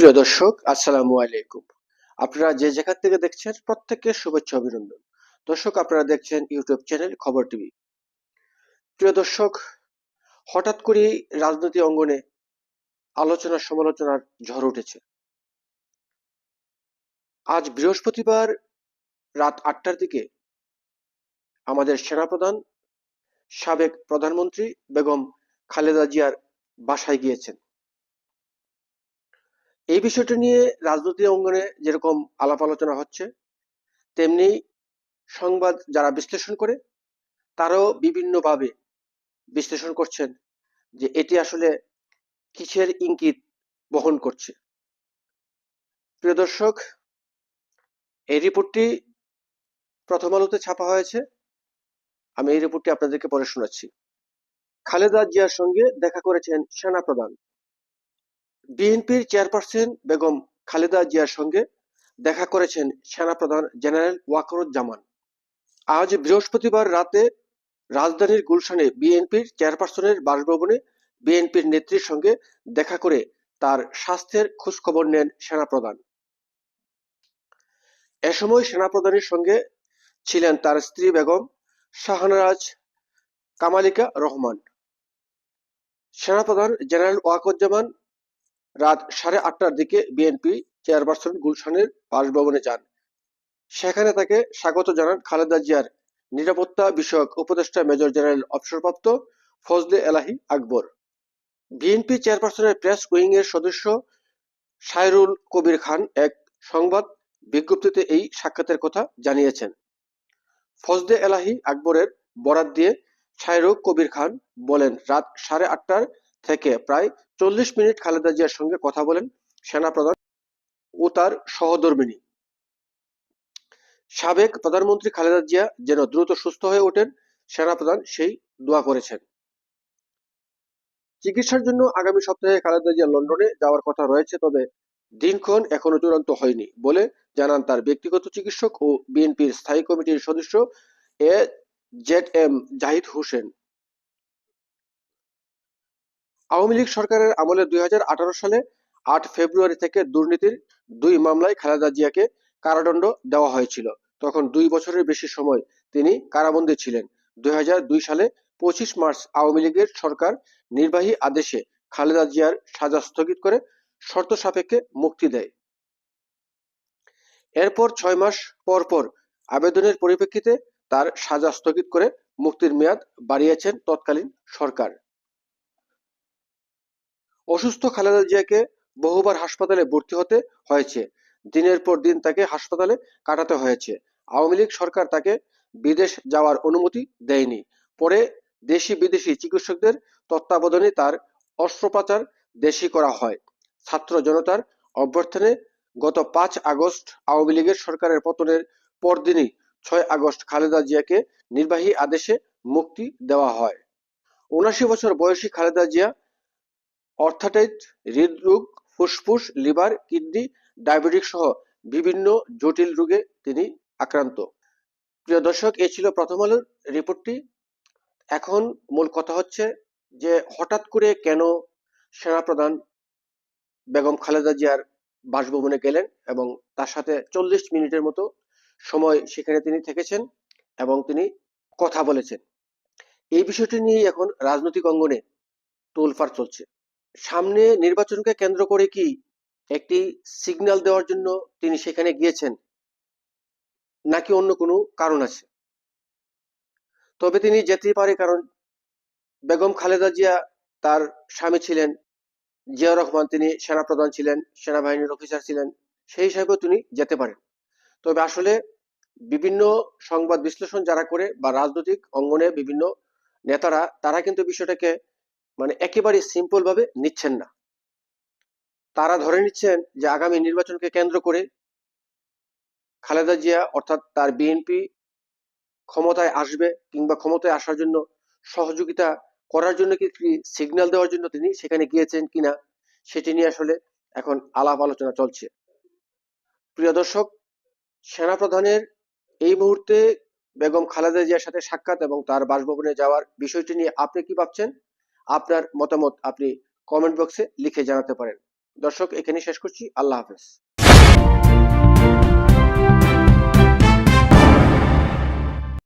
প্রিয় দর্শক, আসসালামু আলাইকুম। আপনারা যে যেখান থেকে দেখছেন, প্রত্যেককে শুভেচ্ছা অভিনন্দন। দর্শক, আপনারা দেখছেন ইউটিউব চ্যানেল খবর টিভি। প্রিয় দর্শক, হঠাৎ করে রাজনৈতিক অঙ্গনে আলোচনা সমালোচনার ঝড় উঠেছে। আজ বৃহস্পতিবার রাত আটটার দিকে আমাদের সেনাপ্রধান, সাবেক প্রধানমন্ত্রী বেগম খালেদা জিয়ার বাসায় গিয়েছেন। এই বিষয়টা নিয়ে রাজনৈতিক অঙ্গনে যেরকম আলাপ আলোচনা হচ্ছে, তেমনি সংবাদ যারা বিশ্লেষণ করে, তারাও বিভিন্নভাবে বিশ্লেষণ করছেন যে এটি আসলে কিসের ইঙ্গিত বহন করছে। প্রিয় দর্শক, এই রিপোর্টটি প্রথম আলোতে ছাপা হয়েছে। আমি এই রিপোর্টটি আপনাদেরকে পড়ে শোনাচ্ছি। খালেদা জিয়ার সঙ্গে দেখা করেছেন সেনাপ্রধান বিএনপির চেয়ারপারসন বেগম খালেদা জিয়ার সঙ্গে দেখা করেছেন সেনাপ্রধান জেনারেল ওয়াকরুজ্জামান। আজ বৃহস্পতিবার রাতে রাজধানীর গুলশানে বিএনপির চেয়ারপারসনের বাসভবনে বিএনপির নেত্রীর সঙ্গে দেখা করে তার স্বাস্থ্যের খোঁজখবর নেন সেনাপ্রধান। এ সময় সেনাপ্রধানের সঙ্গে ছিলেন তার স্ত্রী বেগম শাহনারাজ কামালিকা রহমান। সেনাপ্রধান জেনারেল ওয়াকুজ্জামান রাত সাড়ে আটটার দিকে বিএনপি চেয়ারপারসন গুলশানের বাসভবনে যান। সেখানে তাকে স্বাগত জানান খালেদা জিয়ার নিরাপত্তা বিষয়ক উপদেষ্টা মেজর জেনারেল অবসরপ্রাপ্ত ফজলে এলাহি আকবর। বিএনপি চেয়ারপারসনের প্রেস উইং এর সদস্য সাইরুল কবির খান এক সংবাদ বিজ্ঞপ্তিতে এই সাক্ষাতের কথা জানিয়েছেন। ফজদে এলাহি আকবরের বরাত দিয়ে সাইরুল কবির খান বলেন, রাত সাড়ে আটটার থেকে প্রায় চল্লিশ মিনিট খালেদা জিয়ার সঙ্গে কথা বলেন সেনাপ্রধান ও তার সহধর্মিনী। সাবেক প্রধানমন্ত্রী খালেদা জিয়া যেন দ্রুত সুস্থ হয়ে ওঠেন, সেনাপ্রধান সেই দোয়া করেছেন। চিকিৎসার জন্য আগামী সপ্তাহে খালেদা জিয়া লন্ডনে যাওয়ার কথা রয়েছে, তবে দিনক্ষণ এখনও চূড়ান্ত হয়নি বলে জানান তার ব্যক্তিগত চিকিৎসক ও বিএনপির স্থায়ী কমিটির সদস্য A Z M Zahid Hossain. Awami League সরকারের আমলে দুই হাজার আঠারো সালে আট ফেব্রুয়ারি থেকে দুর্নীতির দুই মামলায় খালেদা জিয়াকে কারাদণ্ড দেওয়া হয়েছিল। তখন দুই বছরের বেশি সময় তিনি কারাবন্দী ছিলেন। দুই হাজার দুই সালে পঁচিশ মার্চ আওয়ামী লীগের সরকার নির্বাহী আদেশে খালেদা জিয়ার সাজা স্থগিত করে শর্ত সাপেক্ষে মুক্তি দেয়। এরপর ছয় মাস পর পর আবেদনের পরিপ্রেক্ষিতে তার সাজা স্থগিত করে মুক্তির মেয়াদ বাড়িয়েছেন তৎকালীন সরকার। অসুস্থ খালেদা জিয়াকে বহুবার হাসপাতালে ভর্তি হতে হয়েছে। দিনের পর দিন তাকে হাসপাতালে কাটাতে হয়েছে। আওয়ামী লীগ সরকার তাকে বিদেশ যাওয়ার অনুমতি দেয়নি। পরে দেশি বিদেশি চিকিৎসকদের তত্ত্বাবধানে তার অস্ত্রোপচার দেশি করা হয়। ছাত্র জনতার অভ্যর্থনে গত পাঁচ আগস্ট আওয়ামী লীগের সরকারের পতনের পরদিনই ছয় আগস্ট খালেদা জিয়াকে নির্বাহী আদেশে মুক্তি দেওয়া হয়। উনাশি বছর বয়সী খালেদা জিয়া অর্থাটাইট হৃদরোগ, ফুসফুস, লিভার, কিডনি ডায়াবেটিস সহ বিভিন্ন জটিল রোগে তিনি আক্রান্ত। প্রিয় দর্শক এ ছিল প্রথম আলোর রিপোর্টটি। এখন মূল কথা হচ্ছে যে হঠাৎ করে কেন সেনাপ্রধান বেগম খালেদা জিয়ার বাসভবনে গেলেন এবং তার সাথে চল্লিশ মিনিটের মতো সময় সেখানে তিনি থেকেছেন এবং তিনি কথা বলেছেন। এই বিষয়টি নিয়ে এখন রাজনৈতিক অঙ্গনে তোলফার চলছে। সামনে নির্বাচনকে কেন্দ্র করে কি একটি সিগন্যাল দেওয়ার জন্য তিনি সেখানে গিয়েছেন? নাকি অন্য কোনো কারণ আছে? তবে তিনি যেতেই পারে কারণ বেগম খালেদা জিয়া তার স্বামী ছিলেন জিয়া রহমান তিনি সেনাপ্রধান ছিলেন, সেনাবাহিনীর অফিসার ছিলেন, সেই হিসাবেও তিনি যেতে পারেন। তবে আসলে বিভিন্ন সংবাদ বিশ্লেষণ যারা করে বা রাজনৈতিক অঙ্গনে বিভিন্ন নেতারা, তারা কিন্তু বিষয়টাকে মানে একেবারে সিম্পল ভাবে নিচ্ছেন না। তারা ধরে নিচ্ছেন যে আগামী নির্বাচনকে কেন্দ্র করে খালেদা জিয়া অর্থাৎ তার বিএনপি ক্ষমতায় আসবে কিংবা ক্ষমতায় আসার জন্য সহযোগিতা করার জন্য কি সিগন্যাল দেওয়ার জন্য তিনি সেখানে গিয়েছেন কিনা সেটি নিয়ে আসলে এখন আলাপ আলোচনা চলছে। প্রিয় দর্শক, সেনাপ্রধানের এই মুহূর্তে বেগম খালেদা জিয়ার সাথে সাক্ষাৎ এবং তার বাসভবনে যাওয়ার বিষয়টি নিয়ে আপনি কি ভাবছেন? আপনার মতামত আপনি কমেন্ট বক্সে লিখে জানাতে পারেন। দর্শক এখানে শেষ করছি। আল্লাহ হাফেজ।